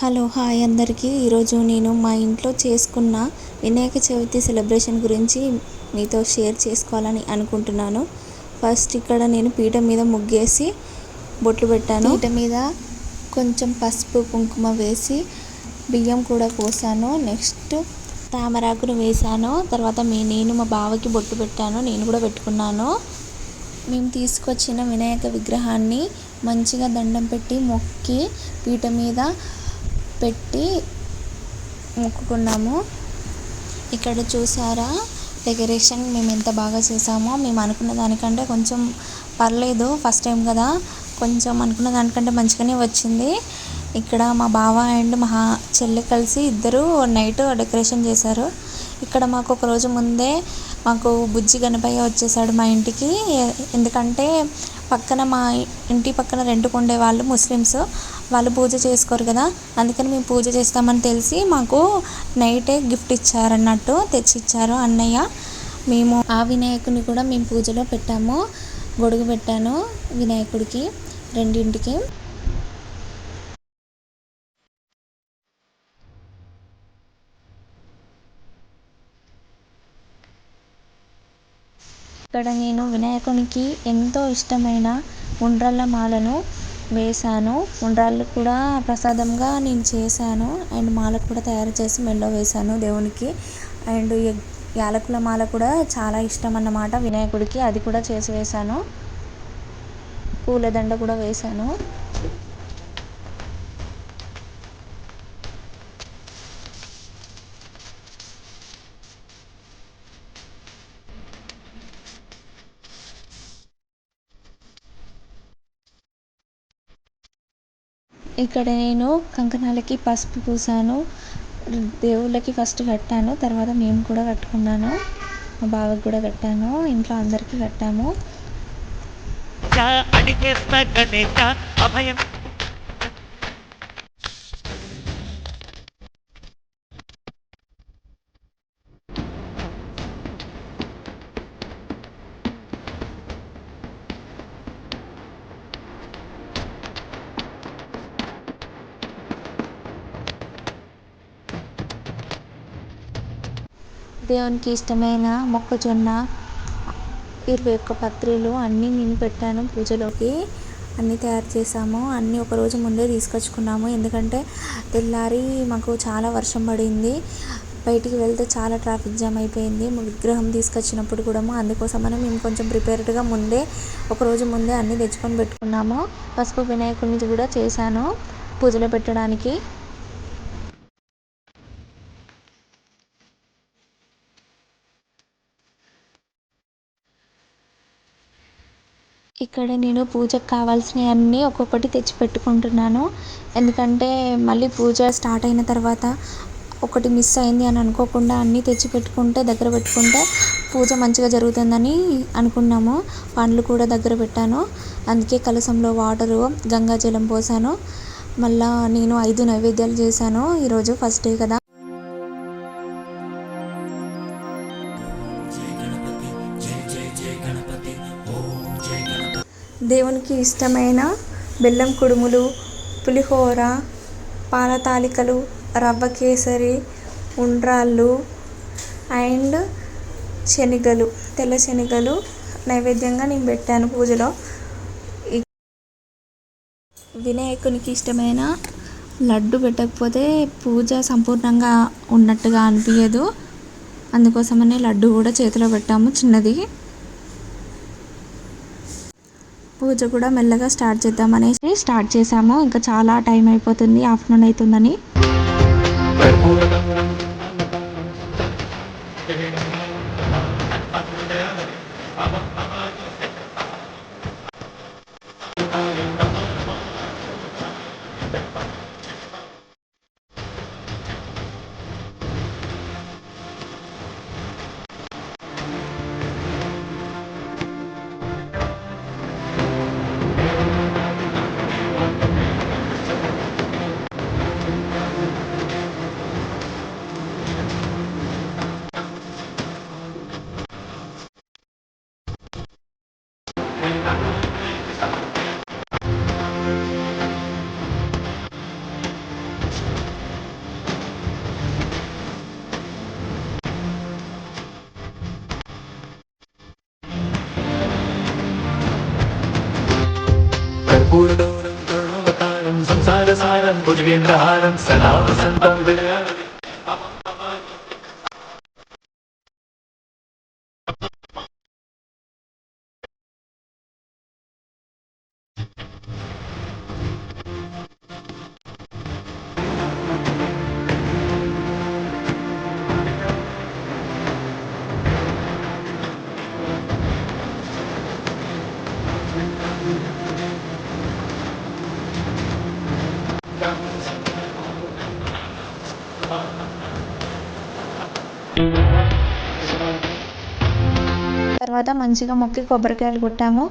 Hello hi అందరికీ. ఈరోజు నేను మా ఇంట్లో చేసుకున్న వినాయక చవితి సెలబ్రేషన్ గురించి మీతో షేర్ చేసుకోవాలని అనుకుంటున్నాను. ఫస్ట్ ఇక్కడ నేను పీట మీద ముగ్గేసి బొట్లు పెట్టాను. పీట మీద కొంచెం పసుపు కుంకుమ వేసి బియ్యం కూడా పోసాను. నెక్స్ట్ తామరాకును వేసాను. తర్వాత మీ నేను మా బావకి బొట్టు పెట్టాను. నేను కూడా పెట్టుకున్నాను. మేము తీసుకొచ్చిన వినాయక విగ్రహాన్ని మంచిగా దండం పెట్టి మొక్కి పీట మీద పెట్టి మొక్కుకున్నాము. ఇక్కడ చూసారా? డెకరేషన్ మేము ఎంత బాగా చేసామో. మేము అనుకున్న దానికంటే కొంచెం పర్లేదు. ఫస్ట్ టైం కదా. కొంచెం అనుకున్న దానికంటే మంచిగానే వచ్చింది. ఇక్కడ మా బావ అండ్ మా చెల్లి కలిసి ఇద్దరు నైట్ డెకరేషన్ చేశారు. ఇక్కడ మాకు ఒక రోజు ముందే మాకు బుజ్జి గణపయ్య వచ్చేసాడు మా ఇంటికి. ఎందుకంటే పక్కన మా ఇంటి పక్కన రెంట్కు ఉండేవాళ్ళు ముస్లిమ్స్. వాళ్ళు పూజ చేసుకోరు కదా. అందుకని మేము పూజ చేస్తామని తెలిసి మాకు నైటే గిఫ్ట్ ఇచ్చారన్నట్టు తెచ్చి ఇచ్చారు అన్నయ్య. మేము ఆ వినాయకుని కూడా మేము పూజలో పెట్టాము. గొడుగు పెట్టాను వినాయకుడికి రెండింటికి. ఇక్కడ నేను వినాయకునికి ఎంతో ఇష్టమైన ఉండ్రల్ల మాలను వేశాను. ఉండ్రాళ్ళు కూడా ప్రసాదంగా నేను చేశాను. అండ్ మాల కూడా తయారు చేసి మెడలో వేశాను దేవునికి. అండ్ యాలకుల మాల కూడా చాలా ఇష్టం అన్నమాట వినాయకుడికి. అది కూడా చేసి వేశాను. పూలదండ కూడా వేశాను. ఇక్కడ నేను కంకణాలకి పసుపు పూసాను. దేవుళ్ళకి ఫస్ట్ కట్టాను. తర్వాత మేము కూడా కట్టుకున్నాను. మా బావకి కూడా కట్టాను. ఇంట్లో అందరికీ కట్టాము. అభయం దేవునికి ఇష్టమైన మొక్కజొన్న ఇరవై ఒక్క పత్రులు అన్నీ నేను పెట్టాను పూజలోకి. అన్నీ తయారు చేసాము అన్నీ ఒకరోజు ముందే తీసుకొచ్చుకున్నాము. ఎందుకంటే తెల్లారి మాకు చాలా వర్షం పడింది. బయటికి వెళ్తే చాలా ట్రాఫిక్ జామ్ అయిపోయింది. విగ్రహం తీసుకొచ్చినప్పుడు కూడా అందుకోసమని మేము కొంచెం ప్రిపేర్డ్గా ముందే ఒకరోజు ముందే అన్నీ తెచ్చుకొని పెట్టుకున్నాము. పసుపు వినాయకుడిని కూడా చేశాను పూజలో పెట్టడానికి. ఇక్కడ నేను పూజకు కావాల్సినవి అన్నీ ఒక్కొక్కటి తెచ్చి పెట్టుకుంటున్నాను ఎందుకంటే మళ్ళీ పూజ స్టార్ట్ అయిన తర్వాత ఒకటి మిస్ అయింది అని అనుకోకుండా అన్నీ తెచ్చి పెట్టుకుంటే దగ్గర పెట్టుకుంటే పూజ మంచిగా జరుగుతుందని అనుకున్నాము. పండ్లు కూడా దగ్గర పెట్టాను. అందుకే కలసంలో వాటరు గంగాజలం పోసాను. మళ్ళా నేను ఐదు నైవేద్యాలు చేశాను. ఈరోజు ఫస్ట్ డే కదా. దేవునికి ఇష్టమైన బెల్లం కుడుములు పులిహోర పాల తాలికలు రవ్వ కేసరి ఉండ్రాళ్ళు అండ్ శనగలు తెల్ల శనగలు నైవేద్యంగా నేను పెట్టాను పూజలో. వినాయకునికి ఇష్టమైన లడ్డు పెట్టకపోతే పూజ సంపూర్ణంగా ఉన్నట్టుగా అనిపించదు అందుకోసమనే లడ్డు కూడా చేతిలో పెట్టాము చిన్నది. పూజ కూడా మెల్లగా స్టార్ట్ చేద్దామనేసి స్టార్ట్ చేసాము ఇంకా చాలా టైం అయిపోతుంది ఆఫ్టర్నూన్ అవుతుందని പൂർണോരം പ്രണവതാരം സംസാരസാരം ഭുജവേന്ദ്രഹാരം സദാവസന്തം വിരാജ తర్వాత మంచిగా మొక్కి కొబ్బరికాయలు కొట్టాము.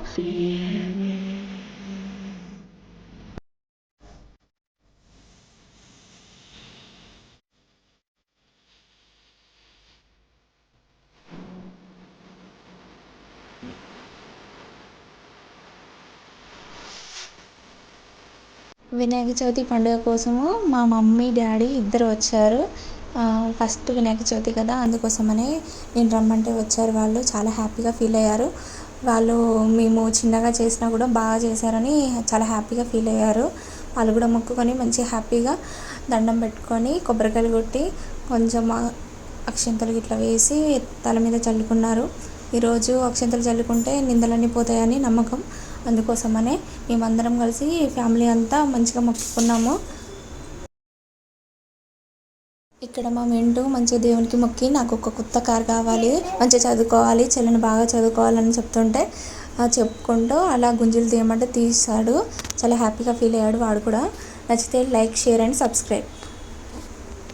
వినాయక చవితి పండుగ కోసము మా మమ్మీ డాడీ ఇద్దరు వచ్చారు. ఫస్ట్ వినాయక చవితి కదా అందుకోసమనే నేను రమ్మంటే వచ్చారు వాళ్ళు. చాలా హ్యాపీగా ఫీల్ అయ్యారు. వాళ్ళు మేము చిన్నగా చేసినా కూడా బాగా చేశారని చాలా హ్యాపీగా ఫీల్ అయ్యారు. వాళ్ళు కూడా మొక్కుకొని మంచి హ్యాపీగా దండం పెట్టుకొని కొబ్బరికాయలు కొట్టి కొంచెం అక్షంతలు ఇట్లా వేసి తల మీద చల్లుకున్నారు. ఈరోజు అక్షంతలు చల్లుకుంటే నిందలన్నీ పోతాయని నమ్మకం. అందుకోసమనే మేమందరం కలిసి ఫ్యామిలీ అంతా మంచిగా మొక్కుకున్నాము. ఇక్కడ మా మెంటు మంచిగా దేవునికి మొక్కి నాకు ఒక కొత్త కార్ కావాలి మంచిగా చదువుకోవాలి చెల్లెని బాగా చదువుకోవాలని చెప్తుంటే చెప్పుకుంటూ అలా గుంజులు తీయమంటే తీస్తాడు చాలా హ్యాపీగా ఫీల్ అయ్యాడు వాడు కూడా. నచ్చితే లైక్ షేర్ అండ్ సబ్స్క్రైబ్.